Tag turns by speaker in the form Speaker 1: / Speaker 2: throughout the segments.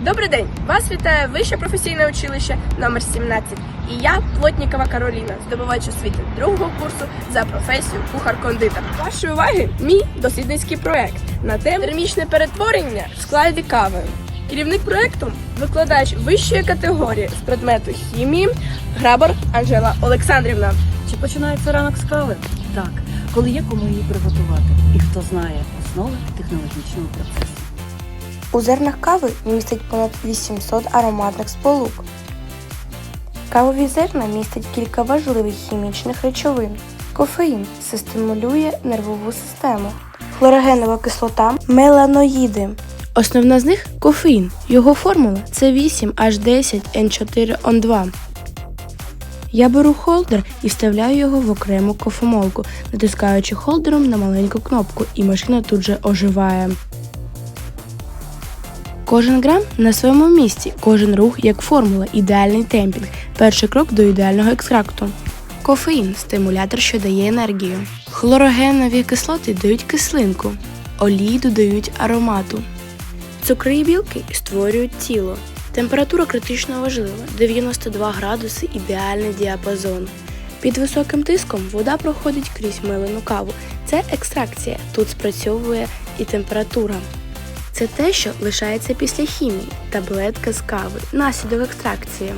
Speaker 1: Добрий день! Вас вітає Вище професійне училище номер 17 і я, Плотнікова Кароліна, здобувач освіти другого курсу за професію кухар-кондитер. Вашої уваги мій дослідницький проект на тему термічне перетворення в складі кави. Керівник проекту викладач вищої категорії з предмету хімії Грабар Анжела Олександрівна.
Speaker 2: Чи починається ранок з кави? Так, коли є кому її приготувати, і хто знає основи технологічного процесу.
Speaker 3: У зернах кави містить понад 800 ароматних сполук. Кавові зерна містять кілька важливих хімічних речовин. Кофеїн це стимулює нервову систему. Хлорогенова кислота меланоїди. Основна з них кофеїн. Його формула це 8H10N4On2. Я беру холдер і вставляю його в окрему кофемолку, натискаючи холдером на маленьку кнопку, і машина тут же оживає. Кожен грам на своєму місці, кожен рух як формула, ідеальний темпінг, перший крок до ідеального екстракту. Кофеїн стимулятор, що дає енергію. Хлорогенові кислоти дають кислинку, олії додають аромату. Цукри і білки створюють тіло. Температура критично важлива 92 градуси ідеальний діапазон. Під високим тиском вода проходить крізь милену каву. Це екстракція. Тут спрацьовує і температура. Це те, що лишається після хімії, таблетка з кави, наслідок екстракції.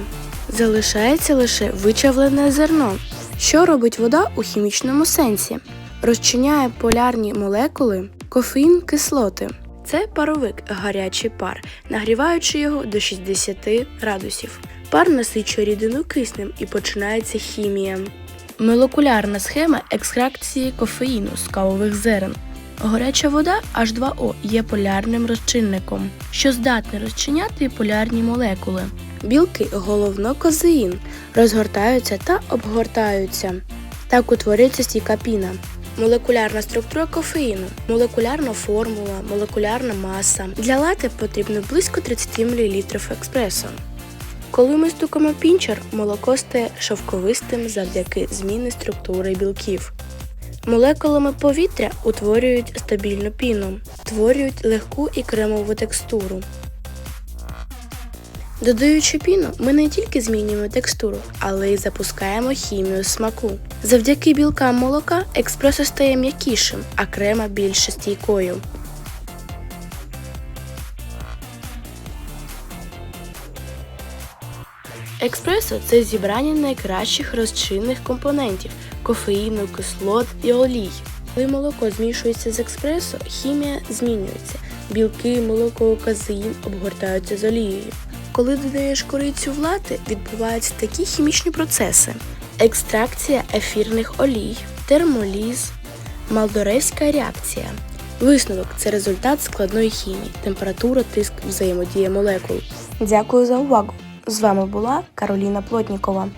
Speaker 3: Залишається лише вичавлене зерно. Що робить вода у хімічному сенсі? Розчиняє полярні молекули, кофеїн, кислоти. Це паровик, гарячий пар, нагріваючи його до 60 градусів. Пар насичує рідину киснем і починається хімія. Молекулярна схема екстракції кофеїну з кавових зерен. Горяча вода H2O є полярним розчинником, що здатний розчиняти полярні молекули. Білки головно козеїн розгортаються та обгортаються. Так утворюється стійка піна. Молекулярна структура кофеїну, молекулярна формула, молекулярна маса. Для лати потрібно близько 30 мл експресо. Коли ми стукаємо пінчер, молоко стає шовковистим завдяки зміни структури білків. Молекулами повітря утворюють стабільну піну, створюють легку і кремову текстуру. Додаючи піну, ми не тільки змінюємо текстуру, але й запускаємо хімію смаку. Завдяки білкам молока експресо стає м'якішим, а крема більш стійкою. Експресо це зібрання найкращих розчинних компонентів кофеїну, кислот і олій. Коли молоко змішується з експресо, хімія змінюється. Білки, молоко, казеїн обгортаються з олією. Коли додаєш корицю в лати, відбуваються такі хімічні процеси: екстракція ефірних олій, термоліз, малдорейська реакція. Висновок це результат складної хімії, температура, тиск, взаємодія молекул. Дякую за увагу! З вами була Кароліна Плотнікова.